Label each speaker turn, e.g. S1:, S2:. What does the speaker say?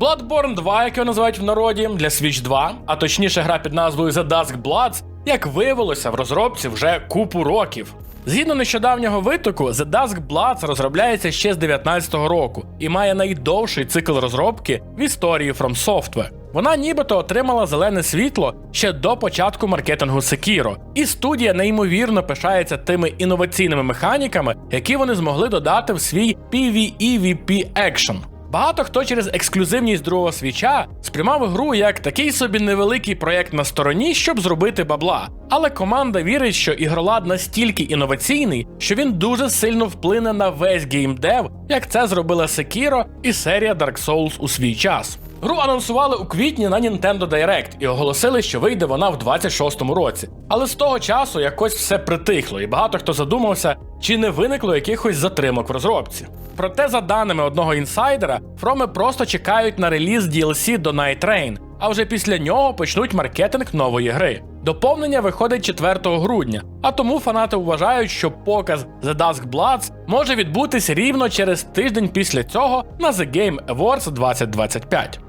S1: Bloodborne 2, як його називають в народі, для Switch 2, а точніше гра під назвою The Dusk Bloods, як виявилося в розробці вже купу років. Згідно нещодавнього витоку, The Dusk Bloods розробляється ще з 19-го року і має найдовший цикл розробки в історії From Software. Вона нібито отримала зелене світло ще до початку маркетингу Sekiro, і студія неймовірно пишається тими інноваційними механіками, які вони змогли додати в свій PvE-VP Action. Багато хто через ексклюзивність другого свіча сприймав гру як такий собі невеликий проєкт на стороні, щоб зробити бабла. Але команда вірить, що ігролад настільки інноваційний, що він дуже сильно вплине на весь геймдев, як це зробила Sekiro і серія Dark Souls у свій час. Гру анонсували у квітні на Nintendo Direct і оголосили, що вийде вона в 26-му році. Але з того часу якось все притихло, і багато хто задумався, чи не виникло якихось затримок в розробці. Проте, за даними одного інсайдера, Фроми просто чекають на реліз DLC до Night Train, а вже після нього почнуть маркетинг нової гри. Доповнення виходить 4 грудня, а тому фанати вважають, що показ The Dusk Bloods може відбутись рівно через тиждень після цього на The Game Awards 2025.